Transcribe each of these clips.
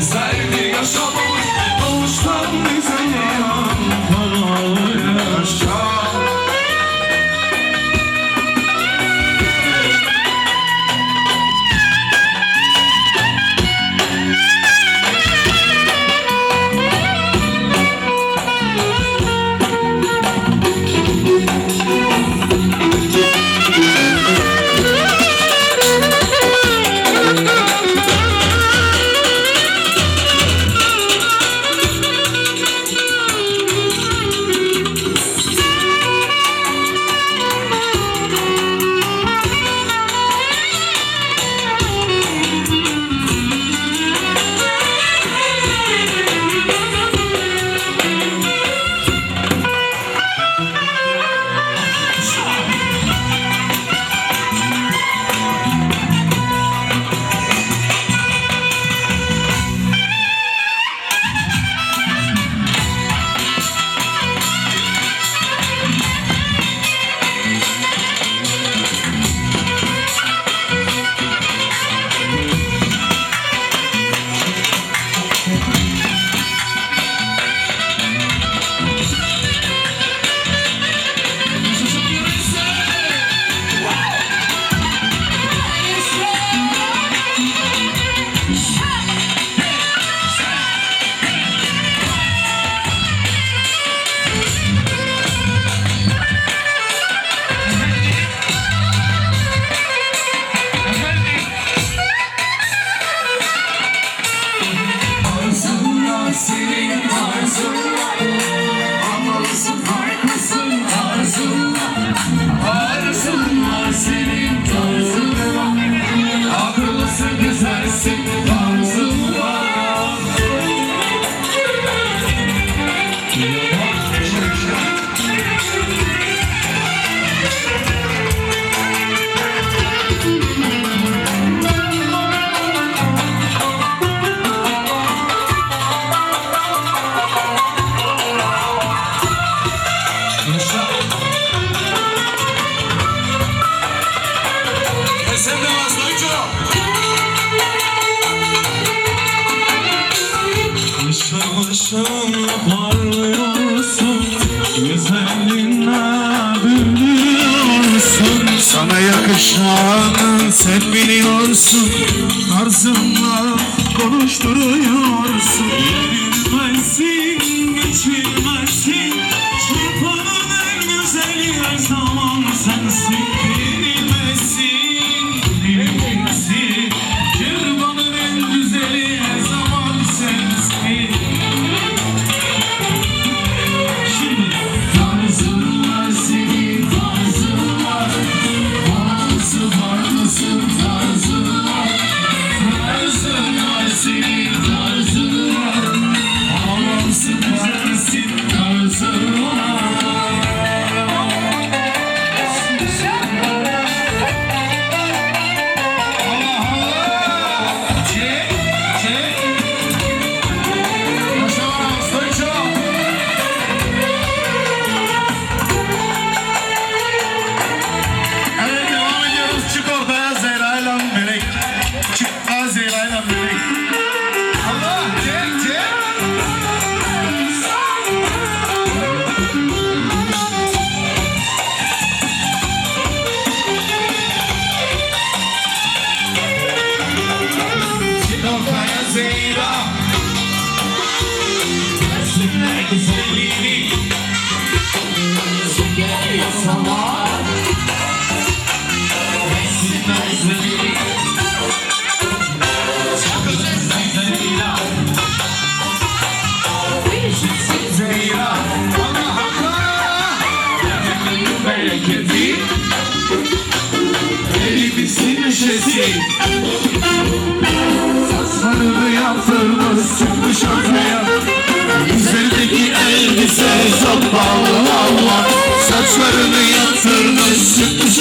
Sen bir yaşamur Doğuştan bize You. know Aşkım sen biliyorsun Arzımla konuşturuyorsun. Bilmezsin geçilmezsin Çırpanın en güzeli her zaman sensin. geliyor sana. Resimler üzerine Yüzü çok Allah Allah. Saçlarını yatırmış çıkmış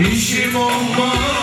İşim olmaz,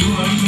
you are